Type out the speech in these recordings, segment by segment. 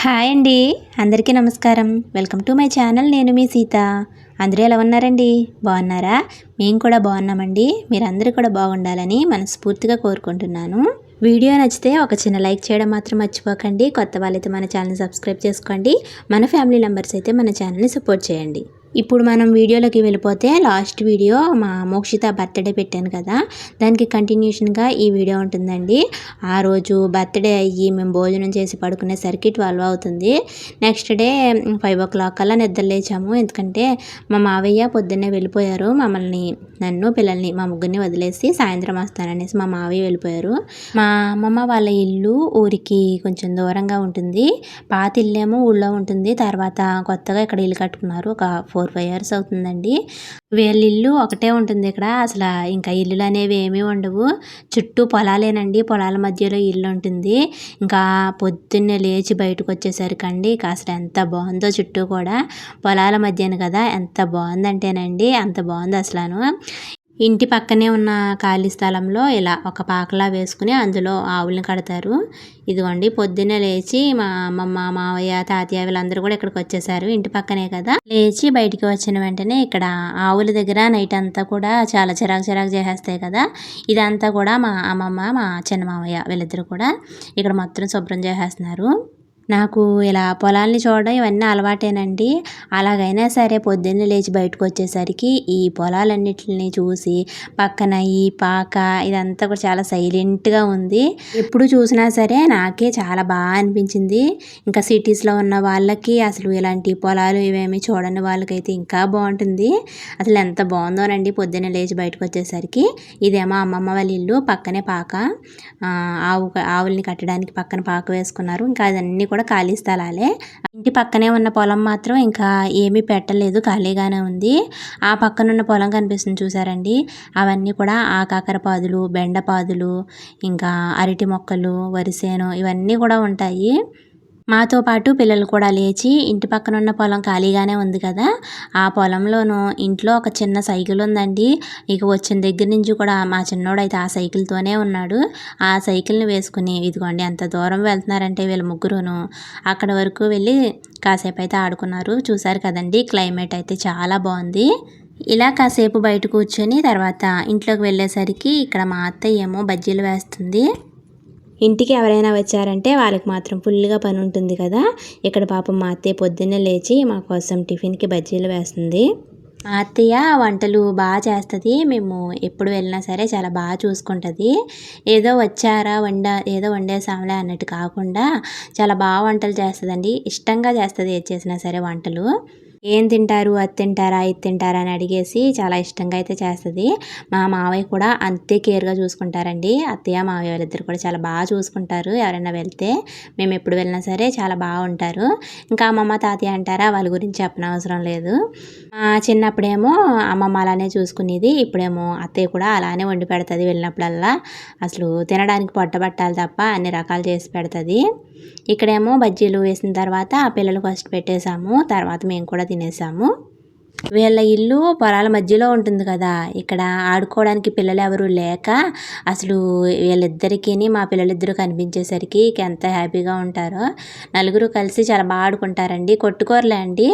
Hi అండి. అందరికీ నమస్కారం. Welcome to my channel. నేను మీ సీత. అందరూ ఎలా ఉన్నారండి? బాగున్నారా? మేము కూడా బాగున్నామండి. మీరందరూ కూడా బాగుండాలని మనస్ఫూర్తిగా కోరుకుంటున్నాను. వీడియో నచ్చితే ఒక చిన్న లైక్ చేయడం మాత్రం మర్చిపోకండి. కొత్త వాళ్ళైతే మన ఛానల్ సబ్స్క్రైబ్ చేసుకోండి. మన ఫ్యామిలీ మెంబర్స్ అయితే మన ఛానల్ని సపోర్ట్ చేయండి. ఇప్పుడు మనం వీడియోలోకి వెళ్ళిపోతే లాస్ట్ వీడియో మా మోక్షిత బర్త్డే పెట్టాను కదా. దానికి కంటిన్యూషన్గా ఈ వీడియో ఉంటుందండి. ఆ రోజు బర్త్డే అయ్యి మేము భోజనం చేసి పడుకునేసరికి ట్వెల్వ్ అవుతుంది. Next day five o'clock అలా నిద్ర లేచాము. ఎందుకంటే మా మావయ్య పొద్దున్నే వెళ్ళిపోయారు. మమ్మల్ని నన్ను పిల్లల్ని మా ముగ్గురిని వదిలేసి సాయంత్రం వస్తాననేసి మా మావయ్య వెళ్ళిపోయారు. మా అమ్మమ్మ వాళ్ళ ఇల్లు ఊరికి కొంచెం దూరంగా ఉంటుంది. పాత ఇల్లేమో ఊళ్ళో ఉంటుంది. తర్వాత కొత్తగా ఇక్కడ ఇల్లు కట్టుకున్నారు. ఒక ఫోర్ ఫైవ్ ఇయర్స్ అవుతుందండి. వీళ్ళ ఇల్లు ఒకటే ఉంటుంది ఇక్కడ. అసలు ఇంకా ఇల్లులు అనేవి ఏమీ ఉండవు. చుట్టూ పొలాలేనండి. పొలాల మధ్యలో ఇల్లు ఉంటుంది. ఇంకా పొద్దున్నే లేచి బయటకు వచ్చేసరికండి. అసలు ఎంత బాగుందో చుట్టూ కూడా. పొలాల మధ్యన కదా ఎంత బాగుందంటేనండి అంత బాగుంది అసలు ఇంటి పక్కనే ఉన్న ఖాళీ స్థలంలో ఇలా ఒక పాకలా వేసుకుని అందులో ఆవులను కడతారు. ఇదిగోండి పొద్దున్నే లేచి మా అమ్మమ్మ మావయ్య తాతయ్య వీళ్ళందరూ కూడా ఇక్కడికి వచ్చేసారు. ఇంటి పక్కనే కదా. లేచి బయటికి వచ్చిన వెంటనే ఇక్కడ ఆవుల దగ్గర నైట్ అంతా కూడా చాలా చిరాకు చిరాకు చేసేస్తాయి కదా. ఇదంతా కూడా మా అమ్మమ్మ మా చిన్న మావయ్య వీళ్ళిద్దరు కూడా ఇక్కడ మొత్తం శుభ్రం చేసేస్తున్నారు. నాకు ఇలా పొలాల్ని చూడడం ఇవన్నీ అలవాటేనండి. అలాగైనా సరే పొద్దున్నే లేచి బయటకు వచ్చేసరికి ఈ పొలాలన్నిటిని చూసి పక్కన ఈ పాక ఇదంతా కూడా చాలా సైలెంట్గా ఉంది. ఎప్పుడు చూసినా సరే నాకే చాలా బాగా అనిపించింది. ఇంకా సిటీస్లో ఉన్న వాళ్ళకి అసలు ఇలాంటి పొలాలు ఇవేమి చూడని వాళ్ళకైతే ఇంకా బాగుంటుంది. అసలు ఎంత బాగుందోనండి పొద్దున్నే లేచి బయటకు వచ్చేసరికి ఇదేమో అమ్మమ్మ వాళ్ళ ఇల్లు పక్కనే పాక. ఆవు ఆవుల్ని కట్టడానికి పక్కన పాక వేసుకున్నారు. ఇంకా అదన్నీ కూడా కూడా ఖాళీ స్థలాలే. ఇంటి పక్కనే ఉన్న పొలం మాత్రం ఇంకా ఏమీ పెట్టలేదు ఖాళీగానే ఉంది. ఆ పక్కన ఉన్న పొలం కనిపిస్తుంది చూసారండి. అవన్నీ కూడా ఆకాకర పాదులు బెండపాదులు ఇంకా అరటి మొక్కలు వరిసేను ఇవన్నీ కూడా ఉంటాయి. మాతో పాటు పిల్లలు కూడా లేచి ఇంటి పక్కన ఉన్న పొలం ఖాళీగానే ఉంది కదా. ఆ పొలంలోనూ ఇంట్లో ఒక చిన్న సైకిల్ ఉందండి. ఇక వచ్చిన దగ్గర నుంచి కూడా మా చిన్నోడైతే ఆ సైకిల్తోనే ఉన్నాడు. ఆ సైకిల్ని వేసుకుని ఇదిగోండి ఎంత దూరం వెళ్తున్నారంటే వీళ్ళ ముగ్గురును. అక్కడ వరకు వెళ్ళి కాసేపు అయితే ఆడుకున్నారు. చూసారు కదండి క్లైమేట్ అయితే చాలా బాగుంది. ఇలా కాసేపు బయట కూర్చొని తర్వాత ఇంట్లోకి వెళ్ళేసరికి ఇక్కడ మా అత్త ఏమో బజ్జీలు వేస్తుంది. ఇంటికి ఎవరైనా వచ్చారంటే వాళ్ళకి మాత్రం ఫుల్గా పని ఉంటుంది కదా. ఇక్కడ పాపం మా అత్తయ్య పొద్దున్నే లేచి మా కోసం టిఫిన్కి బజ్జీలు వేస్తుంది. మా అత్తయ్య వంటలు బాగా చేస్తుంది. మేము ఎప్పుడు వెళ్ళినా సరే చాలా బాగా చూసుకుంటుంది. ఏదో వచ్చారా వండ ఏదో వండేసాంలే అన్నట్టు కాకుండా చాలా బాగా వంటలు చేస్తుందండి. ఇష్టంగా చేస్తుంది ఏది చేసినా సరే వంటలు. ఏం తింటారు? అది తింటారా? ఇది తింటారా? అని అడిగేసి చాలా ఇష్టంగా అయితే చేస్తుంది. మా మావయ్య కూడా అంతే కేర్గా చూసుకుంటారండి. అత్తయ్య మావయ్య వాళ్ళిద్దరు కూడా చాలా బాగా చూసుకుంటారు. ఎవరైనా వెళ్తే మేము ఎప్పుడు వెళ్ళినా సరే చాలా బాగుంటారు. ఇంకా అమ్మమ్మ తాతయ్య అంటారా? వాళ్ళ గురించి చెప్పనవసరం లేదు. చిన్నప్పుడేమో అమ్మమ్మ అలానే చూసుకునేది. ఇప్పుడేమో అత్తయ్య కూడా అలానే వండి పెడుతుంది వెళ్ళినప్పుడల్లా. అసలు తినడానికి పొట్టబట్టాలి తప్ప అన్ని రకాలు చేసి పెడుతుంది. ఇక్కడేమో బజ్జీలు వేసిన తర్వాత ఆ పిల్లలు ఫస్ట్ పెట్టేశాము తర్వాత మేము కూడా తినేసాము. వీళ్ళ ఇల్లు పొలాల మధ్యలో ఉంటుంది కదా ఇక్కడ ఆడుకోవడానికి పిల్లలు ఎవరు లేక అసలు వీళ్ళిద్దరికీ మా పిల్లలిద్దరూ కనిపించేసరికి ఎంత హ్యాపీగా ఉంటారో. నలుగురు కలిసి చాలా బాగా ఆడుకుంటారండి. కొట్టుకోరలే అండి.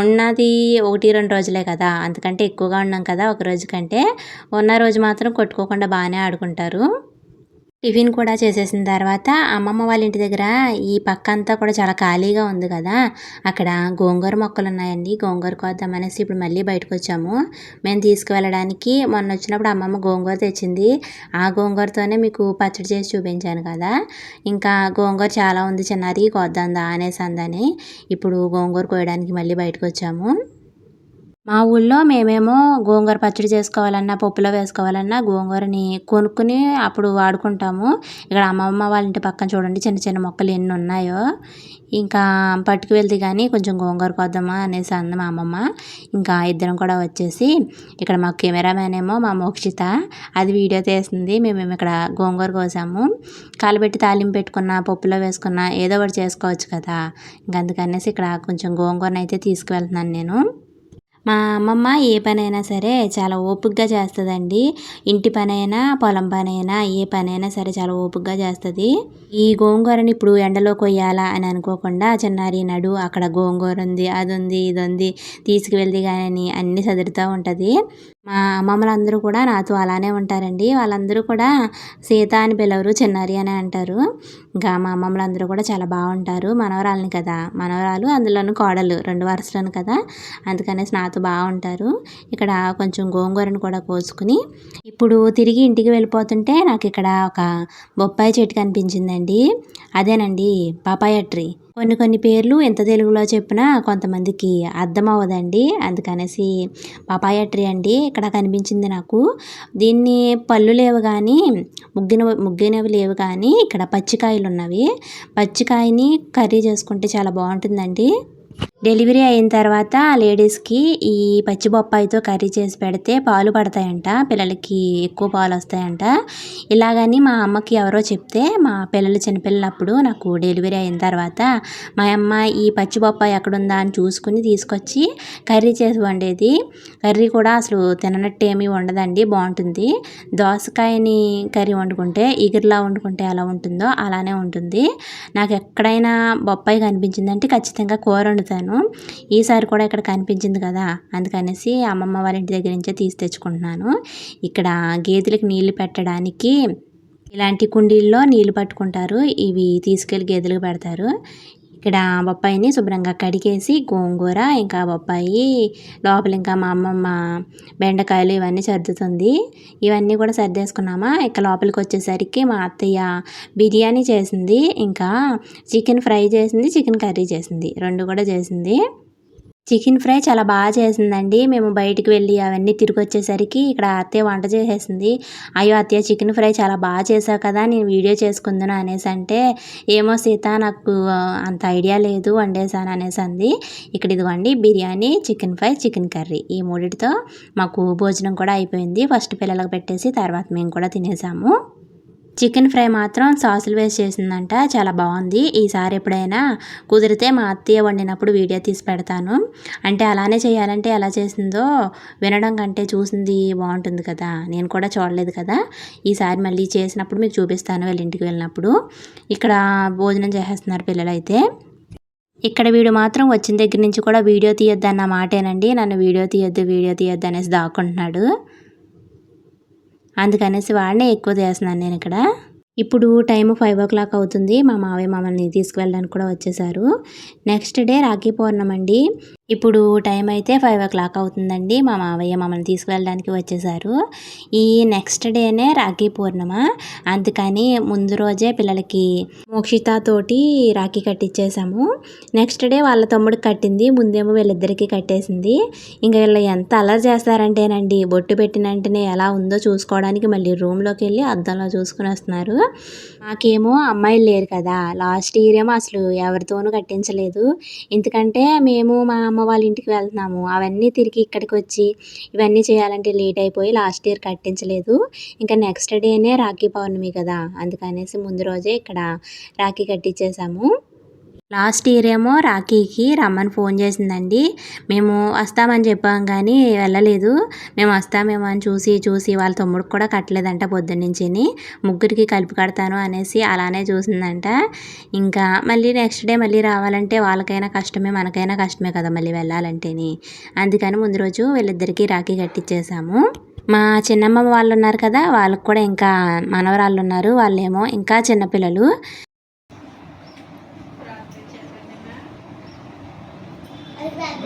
ఉన్నది ఒకటి రెండు రోజులే కదా అందుకంటే ఎక్కువగా ఉన్నాం కదా ఒక రోజు కంటే. ఉన్న రోజు మాత్రం కొట్టుకోకుండా బాగానే ఆడుకుంటారు. టిఫిన్ కూడా చేసేసిన తర్వాత అమ్మమ్మ వాళ్ళ ఇంటి దగ్గర ఈ పక్క అంతా కూడా చాలా ఖాళీగా ఉంది కదా. అక్కడ గోంగూర మొక్కలు ఉన్నాయండి. గోంగూర కోద్దామనేసి ఇప్పుడు మళ్ళీ బయటకు వచ్చాము. మేము తీసుకువెళ్ళడానికి మొన్న వచ్చినప్పుడు అమ్మమ్మ గోంగూర తెచ్చింది. ఆ గోంగూరతోనే మీకు పచ్చడి చేసి చూపించాను కదా. ఇంకా గోంగూర చాలా ఉంది చిన్నది కోద్దాందా అనేసి అందని ఇప్పుడు గోంగూర కోయడానికి మళ్ళీ బయటకు వచ్చాము. మా ఊళ్ళో మేమేమో గోంగూర పచ్చడి చేసుకోవాలన్నా పప్పులో వేసుకోవాలన్నా గోంగూరని కొనుక్కుని అప్పుడు వాడుకుంటాము. ఇక్కడ అమ్మమ్మ వాళ్ళ ఇంటి పక్కన చూడండి చిన్న చిన్న మొక్కలు ఎన్ని ఉన్నాయో. ఇంకా పట్టుకు వెళ్తే కానీ కొంచెం గోంగూర కొద్దామా అనేసి అంది మా అమ్మమ్మ. ఇంకా ఇద్దరం కూడా వచ్చేసి ఇక్కడ మా కెమెరామ్యాన్ ఏమో మా మోక్షిత. అది వీడియో తీస్తుంది. మేము ఇక్కడ గోంగూర కోసాము. కాలుబెట్టి తాలింపు పెట్టుకున్న పప్పులో వేసుకున్న ఏదో ఒకటి చేసుకోవచ్చు కదా. ఇంకా అందుకనేసి ఇక్కడ కొంచెం గోంగూరనైతే తీసుకువెళ్తున్నాను నేను. మా అమ్మమ్మ ఏ పనైనా సరే చాలా ఓపికగా చేస్తుందండి. ఇంటి పనైనా పొలం పనైనా ఏ పనైనా సరే చాలా ఓపికగా చేస్తుంది. ఈ గోంగూరని ఇప్పుడు ఎండలో కొయ్యాలా అని అనుకోకుండా చిన్నారి నడు అక్కడ గోంగూర ఉంది అది ఉంది ఇది ఉంది తీసుకువెళ్ది కానీ అన్నీ సదురుతూ ఉంటుంది. మా అమ్మమ్మలందరూ కూడా నాతో అలానే ఉంటారండి. వాళ్ళందరూ కూడా సీత అని పిలవరు చిన్నారి అని అంటారు. ఇంకా మా అమ్మమ్మలందరూ కూడా చాలా బాగుంటారు. మనవరాలని కదా మనవరాలు అందులోను కోడలు రెండు వరుసలను కదా. అందుకనేసి నాతో బాగుంటారు. ఇక్కడ కొంచెం గోంగూరను కూడా కోసుకుని ఇప్పుడు తిరిగి ఇంటికి వెళ్ళిపోతుంటే నాకు ఇక్కడ ఒక బొప్పాయి చెట్టు కనిపించిందండి. అదేనండి పాపాయ ట్రీ కొన్ని కొన్ని పేర్లు ఎంత తెలుగులో చెప్పినా కొంతమందికి అర్థం అవ్వదండి అందుకనేసి పపాయ ట్రీ అండి ఇక్కడ కనిపించింది నాకు. దీన్ని పళ్ళు లేవు కానీ ముగ్గిన ముగ్గినవి లేవు కానీ ఇక్కడ పచ్చికాయలు ఉన్నవి పచ్చికాయని కర్రీ చేసుకుంటే చాలా బాగుంటుందండి. డెలివరీ అయిన తర్వాత లేడీస్కి ఈ పచ్చి బొప్పాయితో కర్రీ చేసి పెడితే పాలు పడతాయంట. పిల్లలకి ఎక్కువ పాలు వస్తాయంట. ఇలాగని మా అమ్మకి ఎవరో చెప్తే మా పిల్లలు చిన్నపిల్లలప్పుడు నాకు డెలివరీ అయిన తర్వాత మా అమ్మ ఈ పచ్చి బొప్పాయి ఎక్కడుందా అని చూసుకుని తీసుకొచ్చి కర్రీ చేసి వండేది. కర్రీ కూడా అసలు తిననట్టు ఏమీ ఉండదండి బాగుంటుంది. దోసకాయని కర్రీ వండుకుంటే ఇగురులా వండుకుంటే ఎలా ఉంటుందో అలానే ఉంటుంది. నాకు ఎక్కడైనా బొప్పాయి కనిపించిందంటే ఖచ్చితంగా కూర వండుతాను. ఈసారి కూడా ఇక్కడ కనిపించింది కదా అందుకనేసి అమ్మమ్మ వాళ్ళ ఇంటి దగ్గర నుంచే తీసి తెచ్చుకుంటున్నాను. ఇక్కడ గేదెలకు నీళ్ళు పెట్టడానికి ఇలాంటి కుండీల్లో నీళ్ళు పట్టుకుంటారు. ఇవి తీసుకెళ్ళి గేదెలకు పెడతారు. ఇక్కడ బొప్పాయిని శుభ్రంగా కడిగేసి గోంగూర ఇంకా బొప్పాయి లోపల ఇంకా మా అమ్మమ్మ బెండకాయలు ఇవన్నీ సర్దుతుంది. ఇవన్నీ కూడా సర్దేసుకున్నామా? ఇక లోపలికి వచ్చేసరికి మా అత్తయ్య బిర్యానీ చేసింది ఇంకా చికెన్ ఫ్రై చేసింది చికెన్ కర్రీ చేసింది. రెండు కూడా చేసింది. చికెన్ ఫ్రై చాలా బాగా చేసిందండి. మేము బయటికి వెళ్ళి అవన్నీ తిరిగి వచ్చేసరికి ఇక్కడ అత్తయ్య వంట చేసేసింది. అయ్యో అత్తయ్య చికెన్ ఫ్రై చాలా బాగా చేసావు కదా నేను వీడియో చేసుకుందును అనేసి అంటే ఏమో సీత నాకు అంత ఐడియా లేదు వండేసాను అనేసి అంది. ఇక్కడ ఇదిగోండి biryani chicken fry chicken curry ఈ మూడిటితో మాకు భోజనం కూడా అయిపోయింది. ఫస్ట్ పిల్లలకు పెట్టేసి తర్వాత మేము కూడా తినేసాము. చికెన్ ఫ్రై మాత్రం సాసులు వేసి చేసిందంట. చాలా బాగుంది. ఈసారి ఎప్పుడైనా కుదిరితే మా అత్తయ్య వండినప్పుడు వీడియో తీసి పెడతాను. అంటే అలానే చేయాలంటే ఎలా చేసిందో వినడం కంటే చూసింది బాగుంటుంది కదా. నేను కూడా చూడలేదు కదా. ఈసారి మళ్ళీ చేసినప్పుడు మీకు చూపిస్తాను వాళ్ళ ఇంటికి వెళ్ళినప్పుడు. ఇక్కడ భోజనం చేసేస్తున్నారు పిల్లలైతే. ఇక్కడ వీడు మాత్రం వచ్చిన దగ్గర నుంచి కూడా వీడియో తీయొద్దు అన్న మాటేనండి. నన్ను వీడియో తీయొద్దు వీడియో తీయొద్దు అనేసి దాక్కుంటున్నాడు. అందుకనేసి వాడినే ఎక్కువ చేస్తున్నాను నేను ఇక్కడ. ఇప్పుడు టైం ఫైవ్ ఓ క్లాక్ అవుతుంది. మా మావయ్య మమ్మల్ని తీసుకువెళ్ళడానికి కూడా వచ్చేసారు. నెక్స్ట్ డే రాఖీ పౌర్ణమి అండి ఇప్పుడు టైం అయితే ఫైవ్ ఓ క్లాక్ అవుతుందండి. మా మావయ్య మమ్మల్ని తీసుకువెళ్ళడానికి వచ్చేసారు. ఈ నెక్స్ట్ డేనే రాఖీ పూర్ణిమ. అందుకని ముందు రోజే పిల్లలకి మోక్షిత తోటి రాఖీ కట్టించేసాము నెక్స్ట్ డే వాళ్ళ తమ్ముడికి కట్టింది. ముందేమో వీళ్ళిద్దరికీ కట్టేసింది. ఇంకా వీళ్ళు ఎంత అలర్ చేస్తారంటేనండి. బొట్టు పెట్టిన వెంటనే ఎలా ఉందో చూసుకోవడానికి మళ్ళీ రూమ్లోకి వెళ్ళి అద్దంలో చూసుకుని వస్తున్నారు. మాకేమో అమ్మాయిలు లేరు కదా. లాస్ట్ ఇయర్ ఏమో అసలు ఎవరితోనూ కట్టించలేదు. ఎందుకంటే మేము మా అమ్మ వాళ్ళ ఇంటికి వెళ్తున్నాము. అవన్నీ తిరిగి ఇక్కడికి వచ్చి ఇవన్నీ చేయాలంటే లేట్ అయిపోయి లాస్ట్ ఇయర్ కట్టించలేదు. ఇంకా నెక్స్ట్ డేనే రాఖీ పౌర్ణమి కదా. అందుకనేసి ముందు రోజే ఇక్కడ రాఖీ కట్టించేసాము లాస్ట్ ఇయర్ ఏమో రాఖీకి రమ్మని ఫోన్ చేసిందండి. మేము వస్తామని చెప్పాం కానీ వెళ్ళలేదు. మేము వస్తామేమో అని చూసి చూసి వాళ్ళ తమ్ముడికి కూడా కట్టలేదంట పొద్దున్నుంచి ముగ్గురికి కలిపి కడతాను అనేసి అలానే చూసిందంట. ఇంకా మళ్ళీ నెక్స్ట్ డే మళ్ళీ రావాలంటే వాళ్ళకైనా కష్టమే మనకైనా కష్టమే కదా మళ్ళీ వెళ్ళాలంటేని. అందుకని ముందు రోజు వీళ్ళిద్దరికీ రాఖీ కట్టించేసాము మా చిన్నమ్మ వాళ్ళు ఉన్నారు కదా వాళ్ళకి కూడా ఇంకా మనవరాళ్ళు ఉన్నారు వాళ్ళేమో ఇంకా చిన్నపిల్లలు వాడికి నేను తెచ్చినది ఎలా చూడు మో- మోహే అరే సరే ఎలా చూడండి ఇంకోటి చూడు మోహే. ఉమ్, ఇంకోటి అక్కడే పెట్టుకో. ఆడ ఒక చెట్టు ఒక చెట్టు చెట్టు వేసుకో.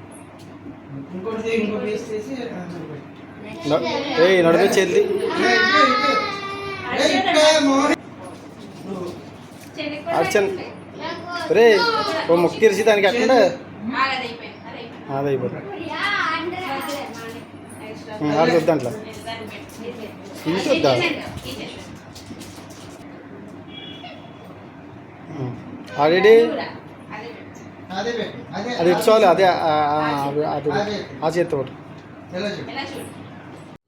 ఇంకోటి. ఏ నడిపే చెల్లి ఏ, ఇక్కడే, ఇక్కడే. ఏ, ఇక్కడే మోహే. నువ్వు అర్చన్. రే ఓ మొక్క తెరిచి దానికి అక్కడ అదైపోతుంది ఆడికి వద్దంట్లా ఇంటి వద్దా ఆల్రెడీ అదే పెట్టు అదే ఆ, చేతి ఒకటి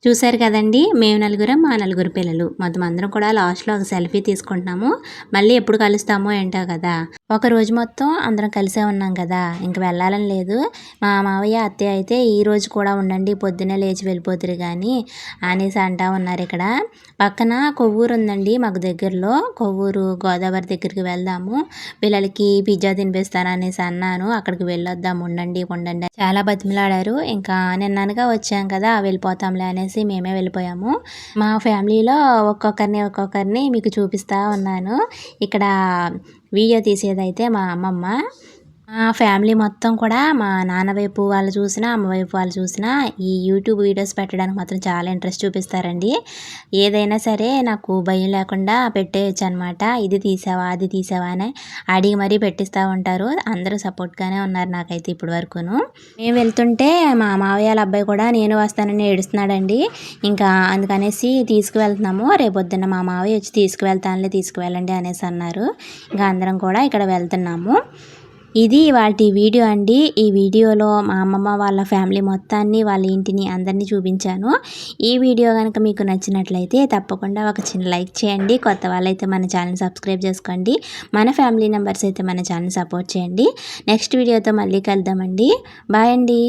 చూశారు కదండి మేము నలుగురం మా నలుగురు పిల్లలు. మొత్తం అందరం కూడా లాస్ట్లో ఒక సెల్ఫీ తీసుకుంటున్నాము. మళ్ళీ ఎప్పుడు కలుస్తామో ఏంటో కదా. ఒక రోజు మొత్తం అందరం కలిసే ఉన్నాం కదా. ఇంక వెళ్ళాలని లేదు. మా మావయ్య అత్తయ్య అయితే ఈ రోజు కూడా ఉండండి పొద్దున్నే లేచి వెళ్ళిపోతురు కానీ అనేసి అంటా ఉన్నారు ఇక్కడ. పక్కన కొవ్వూరు ఉందండి మాకు దగ్గరలో. కొవ్వూరు గోదావరి దగ్గరికి వెళ్దాము. పిల్లలకి పిజ్జా తినిపిస్తాను అనేసి అన్నాను. అక్కడికి వెళ్ళొద్దాం ఉండండి ఉండండి. చాలా బతిమలాడారు. ఇంకా నిన్ననగా వచ్చాం కదా వెళ్ళిపోతాంలే అనేసి మేమే వెళ్ళిపోయాము. మా ఫ్యామిలీలో ఒక్కొక్కరిని ఒక్కొక్కరిని మీకు చూపిస్తా ఉన్నాను. ఇక్కడ వీడియో తీసేదైతే మా అమ్మమ్మ ఫ్యామిలీ మొత్తం కూడా మా నాన్న వైపు వాళ్ళు చూసినా అమ్మ వైపు వాళ్ళు చూసినా ఈ యూట్యూబ్ వీడియోస్ పెట్టడానికి మాత్రం చాలా ఇంట్రెస్ట్ చూపిస్తారండి. ఏదైనా సరే నాకు భయం లేకుండా పెట్టేయచ్చు అనమాట ఇది తీసావా అది తీసావా అని అడిగి మరీ పెట్టిస్తూ ఉంటారు. అందరూ సపోర్ట్గానే ఉన్నారు నాకైతే ఇప్పటి వరకును. మేము వెళ్తుంటే మా మావయ్య వాళ్ళ అబ్బాయి కూడా నేను వస్తానని ఏడుస్తున్నాడండి. ఇంకా అందుకనేసి తీసుకువెళ్తున్నాము. రేపొద్దున్న మా మావయ్య వచ్చి తీసుకువెళ్తానులే తీసుకువెళ్ళండి అనేసి అన్నారు. ఇంకా అందరం కూడా ఇక్కడ వెళ్తున్నాము. ఇది వాటి వీడియో అండి. ఈ వీడియోలో మా అమ్మమ్మ వాళ్ళ ఫ్యామిలీ మొత్తాన్ని వాళ్ళ ఇంటిని అందరినీ చూపించాను. ఈ వీడియో కనుక మీకు నచ్చినట్లయితే తప్పకుండా ఒక చిన్న లైక్ చేయండి. కొత్త వాళ్ళైతే మన ఛానల్ సబ్స్క్రైబ్ చేసుకోండి. మన ఫ్యామిలీ మెంబర్స్ అయితే మన ఛానల్ సపోర్ట్ చేయండి. నెక్స్ట్ వీడియోతో మళ్ళీ కలుద్దామండి. బాయ్ అండి.